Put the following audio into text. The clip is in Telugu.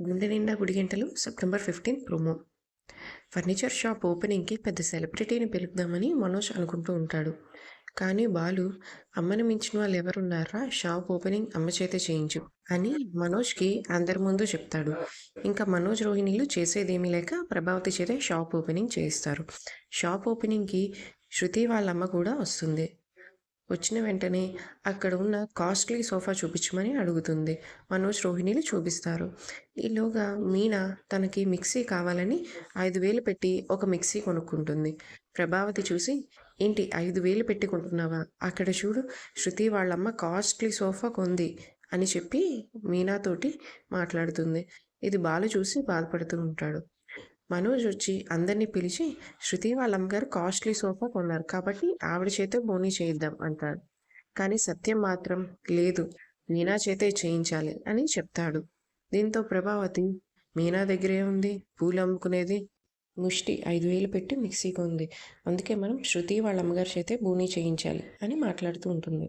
గుండె నిండా గుడిగంటలు September fifteen promo. Furniture shop ఓపెనింగ్కి పెద్ద సెలబ్రిటీని పిలుపుదామని మనోజ్ అనుకుంటూ ఉంటాడు. కానీ బాలు అమ్మని మించిన వాళ్ళు ఎవరున్నారా? షాప్ ఓపెనింగ్ అమ్మ చేతే చేయించు అని మనోజ్కి అందరి ముందు చెప్తాడు. ఇంకా మనోజ్ రోహిణిలు చేసేదేమీ లేక ప్రభావతి చేతే షాప్ ఓపెనింగ్ చేయిస్తారు. షాప్ ఓపెనింగ్కి శృతి వాళ్ళ అమ్మ కూడా వస్తుంది. వచ్చిన వెంటనే అక్కడ ఉన్న కాస్ట్లీ సోఫా చూపించమని అడుగుతుంది. మనోజ్ రోహిణిని చూపిస్తారు. ఈలోగా మీనా తనకి మిక్సీ కావాలని ఐదు వేలు పెట్టి ఒక మిక్సీ కొనుక్కుంటుంది. ప్రభావతి చూసి ఏంటి ఐదు వేలు పెట్టుకుంటున్నావా అక్కడ చూడు శృతి వాళ్ళమ్మ కాస్ట్లీ సోఫా కొంది అని చెప్పి మీనాతోటి మాట్లాడుతుంది. ఇది బాలు చూసి బాధపడుతూ ఉంటాడు. మనోజ్ వచ్చి అందరినీ పిలిచి శృతి వాళ్ళ అమ్మగారు కాస్ట్లీ సోఫా కొన్నారు. కాబట్టి ఆవిడ చేతే బోనీ చేయిద్దాం అంటాడు. కానీ సత్యం మాత్రం లేదు మీనా చేతే చేయించాలి అని చెప్తాడు. దీంతో ప్రభావతి మీనా దగ్గరే ఉంది పూలు అమ్ముకునేది ముష్టి ఐదు వేలు పెట్టి మిక్సీ కొంది అందుకే మనం శృతి వాళ్ళ అమ్మగారి చేతే బోనీ చేయించాలి అని మాట్లాడుతూ ఉంటుంది.